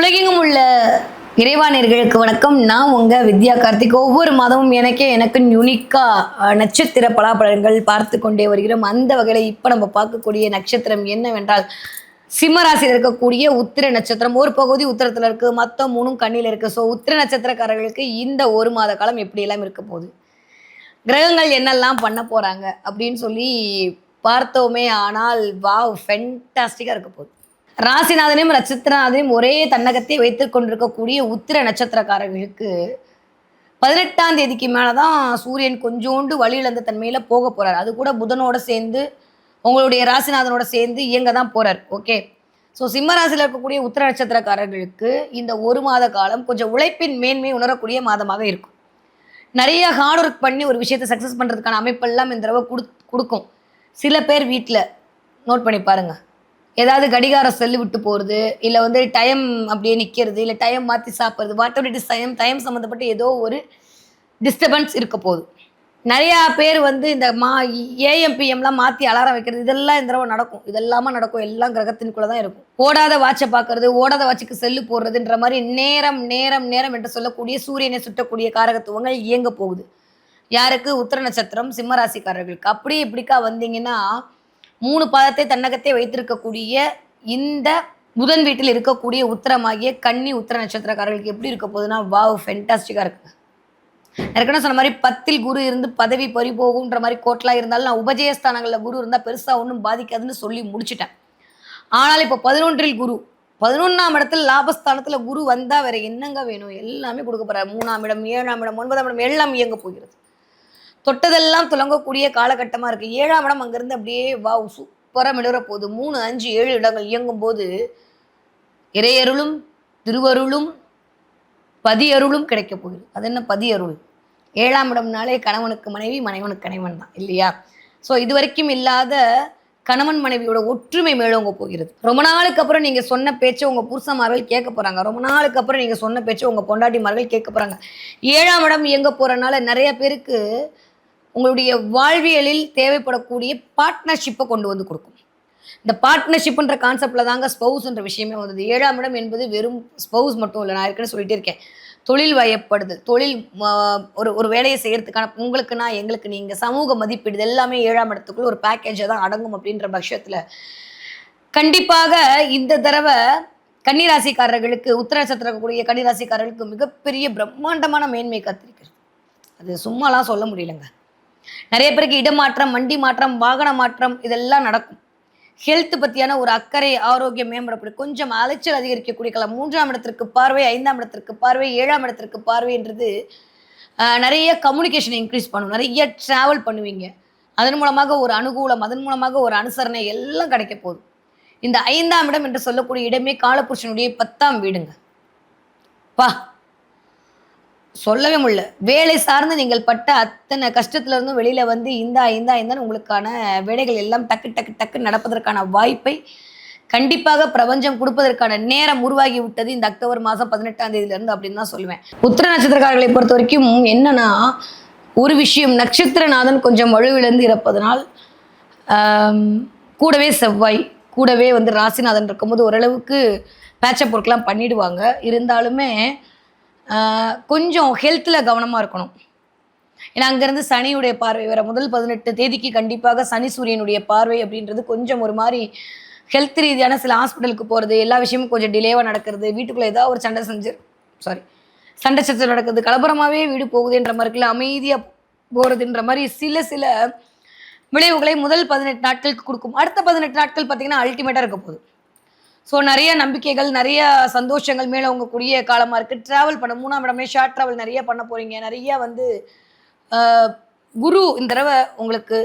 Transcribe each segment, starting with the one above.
உலகெங்கும் உள்ள இறைவானியர்களுக்கு வணக்கம். நான் உங்க வித்யா கார்த்திக். ஒவ்வொரு மாதமும் எனக்கே எனக்கு யுனிக்கா நட்சத்திர பலாபலன்கள் பார்த்து கொண்டே வருகிறோம். அந்த வகையில் இப்போ நம்ம பார்க்கக்கூடிய நட்சத்திரம் என்னவென்றால் சிம்மராசியில் இருக்கக்கூடிய உத்திர நட்சத்திரம். ஒரு பகுதி உத்திரத்தில் இருக்கு மற்ற மூணும் கண்ணியில் இருக்கு. ஸோ உத்திர நட்சத்திரக்காரர்களுக்கு இந்த ஒரு மாத காலம் எப்படியெல்லாம் இருக்க போகுது? கிரகங்கள் என்னெல்லாம் பண்ண போறாங்க அப்படின்னு சொல்லி பார்த்தோமே ஆனால் வாவ் ஃபென்டாஸ்டிக்காக இருக்க போகுது. ராசிநாதனையும் நட்சத்திரநாதனையும் ஒரே தன்னகத்தை வைத்து கொண்டிருக்கக்கூடிய உத்திர நட்சத்திரக்காரர்களுக்கு பதினெட்டாம் தேதிக்கு மேலே தான் சூரியன் கொஞ்சோண்டு வழியிழந்த தன்மையில் போக போறார். அது கூட புதனோட சேர்ந்து உங்களுடைய ராசிநாதனோட சேர்ந்து இயங்க தான் போறார். ஓகே? ஸோ சிம்ம ராசியில் இருக்கக்கூடிய உத்திர நட்சத்திரக்காரர்களுக்கு இந்த ஒரு மாத காலம் கொஞ்சம் உழைப்பின் மேன்மை உணரக்கூடிய மாதமாக இருக்கும். நிறைய ஹார்ட் ஒர்க் பண்ணி ஒரு விஷயத்தை சக்ஸஸ் பண்ணுறதுக்கான அமைப்பெல்லாம் இந்த தடவை கொடு கொடுக்கும். சில பேர் வீட்டில் நோட் பண்ணி பாருங்கள் ஏதாவது கடிகாரம் செல்லு விட்டு போகிறது இல்லை வந்து டைம் அப்படியே நிற்கிறது இல்லை டைம் மாற்றி சாப்பிட்றது whatever it is time time சம்மந்தப்பட்ட ஏதோ ஒரு டிஸ்டர்பன்ஸ் இருக்க போகுது. நிறையா பேர் வந்து இந்த மா ஏஎம்பிஎம்லாம் மாற்றி அலாரம் வைக்கிறது இதெல்லாம் இந்த தடவை நடக்கும். இதெல்லாமா நடக்கும். எல்லாம் கிரகத்தினுக்குள்ளே தான் இருக்கும். ஓடாத வாட்சை பார்க்கறது ஓடாத வாட்சுக்கு செல்லு போடுறதுன்ற மாதிரி நேரம் நேரம் நேரம் என்று சொல்லக்கூடிய சூரியனை சுட்டக்கூடிய காரகத்துவங்கள் இயங்க போகுது. யாருக்கு? உத்திர நட்சத்திரம் சிம்மராசிக்காரர்களுக்கு அப்படியே இப்படிக்கா வந்தீங்கன்னா மூணு பாதத்தை தன்னகத்தை வைத்திருக்கக்கூடிய இந்த புதன் வீட்டில் இருக்கக்கூடிய உத்தரமாகிய கன்னி உத்திர நட்சத்திரக்காரர்களுக்கு எப்படி இருக்க போகுதுன்னா வாவ் ஃபென்டாஸ்டிக்காக இருக்குங்க ஏற்கனவே சொன்ன மாதிரி பத்தில் குரு இருந்து பதவி பறி போகுன்ற மாதிரி கோட்லாம் இருந்தாலும் நான் உபஜயஸ்தானங்களில் குரு இருந்தால் பெருசாக ஒன்றும் பாதிக்காதுன்னு சொல்லி முடிச்சிட்டேன். ஆனால் இப்போ பதினொன்றில் குரு பதினொன்றாம் இடத்துல லாபஸ்தானத்தில் குரு வந்தால் வேற என்னங்க வேணும்? எல்லாமே கொடுக்க போகிறார் மூணாம் இடம் ஏழாம் இடம் ஒன்பதாம் இடம் எல்லாம் இயங்க போகிறது. தொட்டதெல்லாம் துலங்கக்கூடிய காலகட்டமாக இருக்குது ஏழாம் இடம் அங்கேருந்து அப்படியே வா சூப்பராக மிளற போகுது. மூணு அஞ்சு ஏழு இடங்கள் இயங்கும் போது இறையருளும் திருவருளும் பதியருளும் கிடைக்க போகுது. அது என்ன பதியருள்? ஏழாம் இடம்னாலே கணவனுக்கு மனைவி மனைவனுக்கு கணவன் தான் இல்லையா? ஸோ இது வரைக்கும் இல்லாத கணவன் மனைவியோட ஒற்றுமை மேலோங்க போகிறது. ரொம்ப நாளுக்கு அப்புறம் நீங்கள் சொன்ன பேச்சை உங்கள் புருஷமார்கள் கேட்க போகிறாங்க ரொம்ப நாளுக்கு அப்புறம் நீங்கள் சொன்ன பேச்சை உங்கள் பொண்டாட்டிமார்கள் கேட்க போகிறாங்க ஏழாம் இடம் இயங்க போகிறனால நிறைய பேருக்கு உங்களுடைய வாழ்வியலில் தேவைப்படக்கூடிய பார்ட்னர்ஷிப்பை கொண்டு வந்து கொடுக்கும். இந்த பார்ட்னர்ஷிப்ன்ற கான்செப்டில் தாங்க ஸ்பௌஸ்ன்ற விஷயமே வந்தது. ஏழாம் இடம் என்பது வெறும் ஸ்பௌஸ் மட்டும் இல்லை நான் ஏற்கனவே சொல்லிட்டே இருக்கேன். தொழில் வயப்படுது. தொழில் ஒரு ஒரு வேலையை செய்கிறதுக்கான உங்களுக்கு நான் எங்களுக்கு நீங்கள் சமூக மதிப்பீடு இது எல்லாமே ஏழாம் இடத்துக்குள்ள ஒரு பேக்கேஜை தான் அடங்கும் அப்படின்ற பட்சத்தில். கண்டிப்பாக இந்த தடவை கன்னிராசிக்காரர்களுக்கு உத்தரநட்சத்திரம் இருக்கக்கூடிய கன்னிராசிக்காரர்களுக்கு மிகப்பெரிய பிரம்மாண்டமான மேன்மை கத்திரிக்கிறது. அது சும்மாலாம் சொல்ல முடியலங்க. நிறைய பேருக்கு இடமாற்றம் வண்டி மாற்றம் வாகன மாற்றம் இதெல்லாம் நடக்கும். ஹெல்த் பற்றியான ஒரு அக்கறை ஆரோக்கியம் மேம்படப்படும் கொஞ்சம் அலைச்சல் அதிகரிக்கக்கூடிய காலம் மூன்றாம் இடத்திற்கு பார்வை ஐந்தாம் இடத்திற்கு பார்வை ஏழாம் இடத்திற்கு பார்வைன்றது நிறைய கம்யூனிகேஷன் இன்க்ரீஸ் பண்ணும். நிறைய ட்ராவல் பண்ணுவீங்க. அதன் மூலமாக ஒரு அனுகூலம் அதன் மூலமாக ஒரு அனுசரணை எல்லாம் கிடைக்க போகுது இந்த ஐந்தாம் இடம் என்று சொல்லக்கூடிய இடமே காலபுருஷனுடைய பத்தாம் வீடுங்க. பா சொல்லவே முடியல. வேலை சார்ந்து நீங்கள் பட்ட அத்தனை கஷ்டத்துல இருந்தும் வெளியில வந்து இந்தா இந்தா இந்தான்னு உங்களுக்கான வேலைகள் எல்லாம் டக்கு டக்கு டக்கு நடப்பதற்கான வாய்ப்பை கண்டிப்பாக பிரபஞ்சம் கொடுப்பதற்கான நேரம் உருவாகி விட்டது இந்த அக்டோபர் மாதம் பதினெட்டாம் தேதியில இருந்து அப்படின்னு தான் சொல்லுவேன். உத்திர நட்சத்திரக்காரர்களை பொறுத்த வரைக்கும் என்னன்னா ஒரு விஷயம் நட்சத்திரநாதன் கொஞ்சம் வலுவிழந்து இருப்பதனால் கூடவே செவ்வாய் கூடவே வந்து ராசிநாதன் இருக்கும்போது ஓரளவுக்கு பேச்சப் ஒர்க்லாம் பண்ணிடுவாங்க. இருந்தாலுமே கொஞ்சம் ஹெல்த்தில் கவனமாக இருக்கணும். ஏன்னா அங்கேருந்து சனியுடைய பார்வை வர முதல் பதினெட்டு தேதிக்கு கண்டிப்பாக சனி சூரியனுடைய பார்வை அப்படின்றது கொஞ்சம் ஒரு மாதிரி ஹெல்த் ரீதியான சில ஹாஸ்பிட்டலுக்கு போகிறது எல்லா விஷயமும் கொஞ்சம் டிலேவாக நடக்கிறது வீட்டுக்குள்ளே ஏதாவது ஒரு சண்டை செஞ்சு சாரி சண்டை சச்சரவு நடக்குது கலப்புறமாகவே வீடு போகுதுன்ற மாதிரி இருக்குல்ல அமைதியாக போகிறதுன்ற மாதிரி சில சில விளைவுகளை முதல் பதினெட்டு நாட்களுக்கு கொடுக்கும். அடுத்த பதினெட்டு நாட்கள் பார்த்தீங்கன்னா அல்டிமேட்டாக இருக்க போகுது. ஸோ நிறைய நம்பிக்கைகள் நிறைய சந்தோஷங்கள் மேலே உங்கக்கூடிய காலமாக இருக்குது ட்ராவல் பண்ண மூணாம் இடமே ஷார்ட் ட்ராவல் நிறைய பண்ண போகிறீங்க நிறைய வந்து குரு இந்த தடவை உங்களுக்கு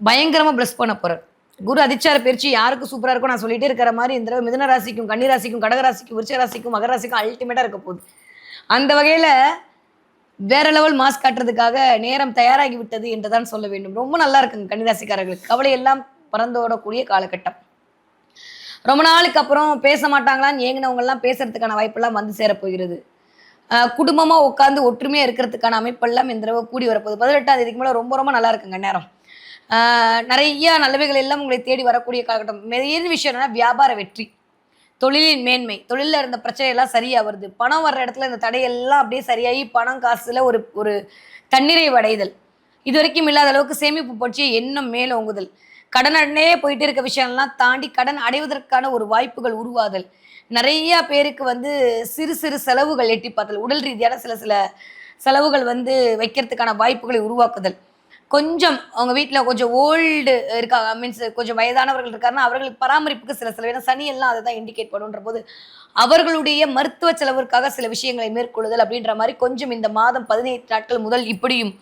பயங்கரமாக ப்ளஸ் பண்ண போகிறார் குரு அதிச்சார பயிற்சி யாருக்கு சூப்பராக இருக்கும் நான் சொல்லிட்டே இருக்கிற மாதிரி இந்த தடவை மிதன ராசிக்கும் கன்னிராசிக்கும் கடகராசிக்கும் விருச்சராசிக்கும் மகராசிக்கும் அல்டிமேட்டாக இருக்க போகுது. அந்த வகையில் வேற லெவல் மாஸ் காட்டுறதுக்காக நேரம் தயாராகி விட்டது என்று தான் சொல்ல வேண்டும். ரொம்ப நல்லா இருக்குங்க கன்னிராசிக்காரர்களுக்கு கவலை எல்லாம் பறந்தோடக்கூடிய காலகட்டம். ரொம்ப நாளுக்கு அப்புறம் பேச மாட்டாங்களான்னு ஏங்கினவங்கெல்லாம் பேசுறதுக்கான வாய்ப்பெல்லாம் வந்து சேரப்போகிறது ஆஹ் குடும்பமா உட்காந்து ஒற்றுமையா இருக்கிறதுக்கான அமைப்பெல்லாம் இந்த தடவை கூடி வரப்போகுது பதினெட்டாம் தேதிக்கு மேலே ரொம்ப ரொம்ப நல்லா இருக்குங்க நேரம். நிறைய நல்லவைகள் எல்லாம் உங்களை தேடி வரக்கூடிய காலகட்டம். மெயின் விஷயம் என்னன்னா வியாபார வெற்றி தொழிலின் மேன்மை தொழிலில் இருந்த பிரச்சனையெல்லாம் சரியாக வருது பணம் வர்ற இடத்துல இந்த தடையெல்லாம் அப்படியே சரியாகி பணம் காசுல ஒரு ஒரு தன்னிறைவு அடைதல் இது வரைக்கும் இல்லாத அளவுக்கு சேமிப்பு பற்றிய எண்ணம் மேலோங்குதல். கடனே போயிட்டு இருக்க விஷயம்லாம் தாண்டி கடன் அடைவதற்கான ஒரு வாய்ப்புகள் உருவாதல். நிறைய பேருக்கு வந்து சிறு சிறு செலவுகள் எட்டி பார்த்தல் உடல் ரீதியான சில சில செலவுகள் வந்து வைக்கிறதுக்கான வாய்ப்புகளை உருவாக்குதல். கொஞ்சம் அவங்க வீட்டில் கொஞ்சம் ஓல்டு இருக்காங்க மீன்ஸ் கொஞ்சம் வயதானவர்கள் இருக்காருன்னா அவர்களுக்கு பராமரிப்புக்கு சில செலவு ஏன்னா சனியெல்லாம் அதை தான் இண்டிகேட் பண்ணுன்ற போது அவர்களுடைய மருத்துவ செலவிற்காக சில விஷயங்களை மேற்கொள்ளுதல் அப்படின்ற மாதிரி கொஞ்சம் இந்த மாதம் பதினைந்து நாட்கள் முதல் இப்படியும்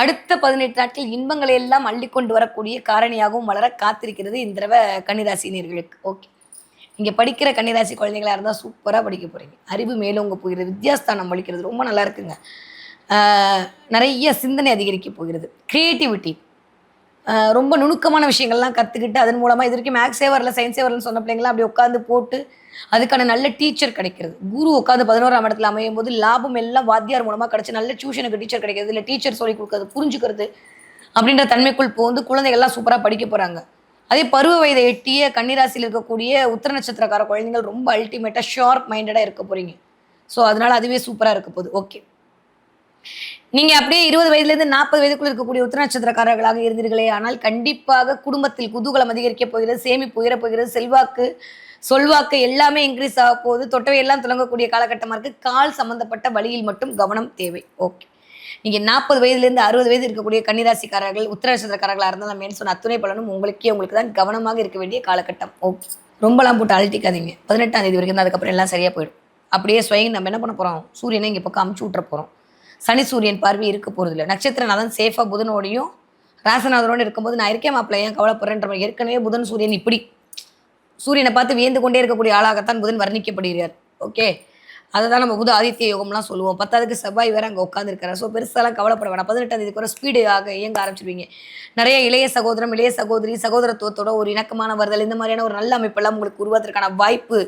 அடுத்த பதினெட்டு நாட்கள் இன்பங்களை எல்லாம் அள்ளி கொண்டு வரக்கூடிய காரணியாகவும் வளர காத்திருக்கிறது இந்த தடவை கன்னிராசினியர்களுக்கு. ஓகே இங்கே படிக்கிற கன்னிராசி குழந்தைங்களா இருந்தால் சூப்பராக படிக்க போகிறீங்க அறிவு மேலோங்க போகிறது வித்யாஸ்தானம் வலிக்கிறது ரொம்ப நல்லா இருக்குங்க. நிறைய சிந்தனை அதிகரிக்க போகிறது. க்ரியேட்டிவிட்டி ரொம்ப நுணுக்கமான விஷயங்கள்லாம் கற்றுக்கிட்டு அதன் மூலமாக இது வரைக்கும் மேக்ஸே வரல சயின்ஸே வரலன்னு சொன்ன பிள்ளைங்களாம் அப்படி உட்காந்து போட்டு அதுக்கான நல்ல டீச்சர் கிடைக்கிறது. குரு உட்காந்து பதினோராம் இடத்துல அமையும் போது லாபம் எல்லாம் வாத்தியார் மூலமாக கிடைச்சி நல்ல டியூஷனுக்கு டீச்சர் கிடைக்கிறது. இல்லை டீச்சர் சொல்லி கொடுக்கறது புரிஞ்சுக்கிறது அப்படின்ற தன்மைக்குள் போந்து குழந்தைகள்லாம் சூப்பராக படிக்க போகிறாங்க அதே பருவ வயதை எட்டிய கன்னிராசியில் இருக்கக்கூடிய உத்தர நட்சத்திரக்கார குழந்தைகள் ரொம்ப அல்டிமேட்டாக ஷார்ப் மைண்டடாக இருக்க போகிறீங்க ஸோ அதனால் அதுவே சூப்பராக இருக்க போகுது. ஓகே நீங்க அப்படியே இருபது வயதுலேருந்து நாற்பது வயதுக்குள்ள இருக்கக்கூடிய உத்தர நட்சத்திரக்காரர்களாக இருந்தீர்களே ஆனால் கண்டிப்பாக குடும்பத்தில் குதூகலம் அதிகரிக்க போகிறது சேமிப்பு உயரப் போகிறது செல்வாக்கு சொல்வாக்கு எல்லாமே இன்க்ரீஸ் ஆக போகுது. தொட்டவை எல்லாம் காலகட்டமாக இருக்குது கால் சம்பந்தப்பட்ட வழியில் மட்டும் கவனம் தேவை. ஓகே நீங்கள் நாற்பது வயதுலேருந்து அறுபது வயது இருக்கக்கூடிய கன்னிராசிக்காரர்கள் உத்தரநட்சத்திரக்காரர்களாக இருந்தால் நம்ம என்ன சொன்ன அத்துணை பலனும் உங்களுக்கே உங்களுக்கு தான் கவனமாக இருக்க வேண்டிய காலகட்டம். ஓகே ரொம்பலாம் போட்டு அழட்டிக்காதீங்க பதினெட்டாம் தேதி வரைக்கும் தான் அதுக்கப்புறம் எல்லாம் சரியாக போயிடும். அப்படியே ஸ்வயம் நம்ம என்ன பண்ண போகிறோம் சூரியனை இங்கே பக்கம் அமுச்சு விட்டுற போகிறோம் சனி சூரியன் பார்வை இருக்க போகிறது இல்லை. நட்சத்திரநாதன் சேஃபாக புதனோடையும் ராசநாதனோடு இருக்கும்போது நான் இருக்கேன் மாப்பிள்ளை ஏன் கவலைப்படுறேன்ற மாதிரி ஏற்கனவே புதன் சூரியன் இப்படி சூரியனை பார்த்து வியந்து கொண்டே இருக்கக்கூடிய ஆளாகத்தான் புதன் வர்ணிக்கப்படுகிறார். ஓகே? அதை தான் நம்ம புது ஆதித்ய யோகம்லாம் சொல்லுவோம். பத்தாவதுக்கு செவ்வாய் வேற அங்கே உட்காந்துருக்காரு ஸோ பெருசாலாம் கவலைப்பட வேணாம். பதினெட்டாம் தேதிக்கு ஒரு ஸ்பீடு ஆக இயங்க ஆரம்பிச்சிருவீங்க. நிறைய இளைய சகோதரம் இளைய சகோதரி சகோதரத்துவத்தோட ஒரு இணக்கமான வருதல் இந்த மாதிரியான ஒரு நல்ல அமைப்பெல்லாம் உங்களுக்கு உருவாக்குறதுக்கான வாய்ப்பு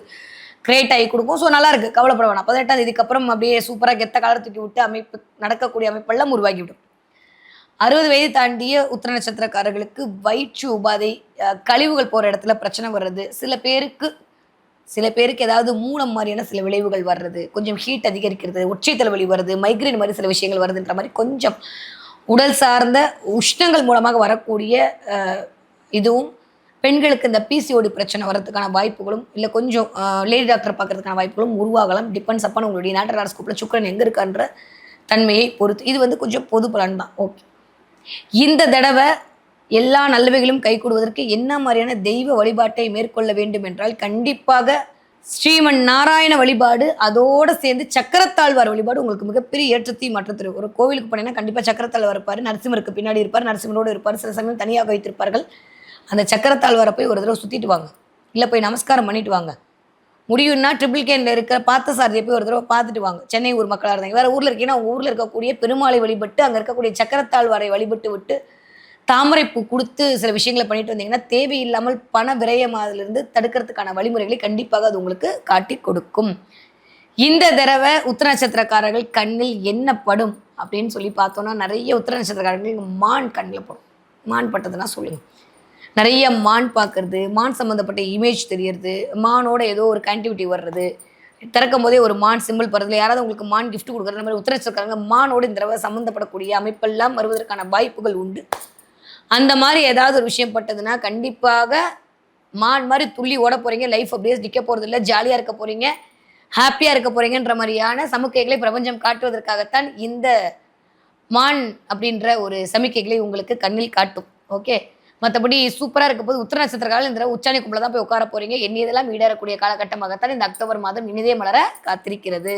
கிரியேட் ஆகி கொடுக்கும். ஸோ நல்லா இருக்கு. கவலைப்பட வேணாம். பதினெட்டாம் தேதிக்கு அப்புறம் அப்படியே சூப்பராக கெத்த காலத்துக்கு தூக்கி விட்டு அமைப்பு நடக்கக்கூடிய அமைப்பெல்லாம் உருவாக்கி விடும். அறுபது வயது தாண்டிய உத்தர நட்சத்திரக்காரர்களுக்கு வயிற்று உபாதை கழிவுகள் போகிற இடத்துல பிரச்சனை வர்றது. சில பேருக்கு சில பேருக்கு ஏதாவது மூலம் மாதிரியான சில விளைவுகள் வர்றது. கொஞ்சம் ஹீட் அதிகரிக்கிறது உச்சை தலைவலி வருது மைக்ரேன் மாதிரி சில விஷயங்கள் வருதுன்ற மாதிரி கொஞ்சம் உடல் சார்ந்த உஷ்ணங்கள் மூலமாக வரக்கூடிய இதுவும் பெண்களுக்கு இந்த பிசிஓடி பிரச்சனை வரதுக்கான வாய்ப்புகளும் இல்லை கொஞ்சம் லேடி டாக்டர் பார்க்கறதுக்கான வாய்ப்புகளும் உருவாகலாம். டிபெண்ட்ஸ் அப்பான் உங்களுடைய நேட்டர் ஹாரஸ்கோப்பில் சுக்கரன் எங்கே இருக்கான்ற தன்மையை பொறுத்து. இது வந்து கொஞ்சம் பொது பலன் தான். ஓகே இந்த தடவை எல்லா நல்லவைகளும் கைகூடுவதற்கு என்ன மாதிரியான தெய்வ வழிபாட்டை மேற்கொள்ள வேண்டும் என்றால் கண்டிப்பாக ஸ்ரீமன் நாராயண வழிபாடு அதோடு சேர்ந்து சக்கரத்தாழ்வார் வழிபாடு உங்களுக்கு மிகப்பெரிய ஏற்றத்தையும் மாற்றத்தை ஒரு கோவிலுக்கு போனீங்கன்னா கண்டிப்பாக சக்கரத்தாழ்வார் இருப்பார் நரசிம்மருக்கு பின்னாடி இருப்பார் நரசிம்மனோடு இருப்பார் சில சமயம் தனியாக வைத்திருப்பார்கள். அந்த சக்கரத்தாழ்வாரை போய் ஒரு தடவை சுற்றிட்டு வாங்க. இல்லை போய் நமஸ்காரம் பண்ணிட்டு வாங்க. முடியும்னா ட்ரிபிள் கேனில் இருக்கிற பார்த்தசாரதியை போய் ஒரு தடவை பார்த்துட்டு வாங்க. சென்னை ஊர் மக்களாக இருந்தாங்க. வேறு ஊரில் இருக்கீங்கன்னா ஊரில் இருக்கக்கூடிய பெருமாளை வழிபட்டு அங்கே இருக்கக்கூடிய சக்கரத்தாழ்வாரை வழிபட்டு விட்டு தாமரைப்பூ கொடுத்து சில விஷயங்களை பண்ணிட்டு வந்தீங்கன்னா தேவையில்லாமல் பண விரயமாதிலிருந்து தடுக்கிறதுக்கான வழிமுறைகளை கண்டிப்பாக அது உங்களுக்கு காட்டி கொடுக்கும். இந்த தடவை உத்திர நட்சத்திரக்காரர்கள் கண்ணில் என்ன படும் அப்படின்னு சொல்லி பார்த்தோன்னா நிறைய உத்திர நட்சத்திரக்காரர்கள் மான் கண்ணில் படும். மான் பட்டதுன்னா சொல்லுங்கள் நிறைய மான் பார்க்கறது மான் சம்மந்தப்பட்ட இமேஜ் தெரியறது மானோட ஏதோ ஒரு கனெக்டிவிட்டி வர்றது. திறக்கும் போதே ஒரு மான் சிம்பிள் போகிறதுல யாராவது உங்களுக்கு மான் கிஃப்ட் கொடுக்குறது அந்த மாதிரி உத்தரவிச்சிருக்காங்க மானோடு இந்த தடவை சம்மந்தப்படக்கூடிய அமைப்பெல்லாம் வருவதற்கான வாய்ப்புகள் உண்டு. அந்த மாதிரி ஏதாவது ஒரு விஷயம் பட்டதுன்னா கண்டிப்பாக மான் மாதிரி துள்ளி ஓட போகிறீங்க லைஃப் அப்படியே நிற்க போகிறது இல்லை ஜாலியாக இருக்க போகிறீங்க ஹாப்பியாக இருக்க போகிறீங்கன்ற மாதிரியான சமிக்கைகளை பிரபஞ்சம் காட்டுவதற்காகத்தான் இந்த மான் அப்படின்ற ஒரு சமிக்கைகளை உங்களுக்கு கண்ணில் காட்டும். ஓகே மற்றபடி சூப்பராக இருக்க போது உத்தர நட்சத்திரக்கால இந்த உச்சாணி கும்பல தான் போய் உட்கார போறீங்க. எண்ணியதெல்லாம் ஈடேறக்கூடிய காலகட்டமாகத்தான் இந்த அக்டோபர் மாதம் இனிதே மலர காத்திருக்கிறது.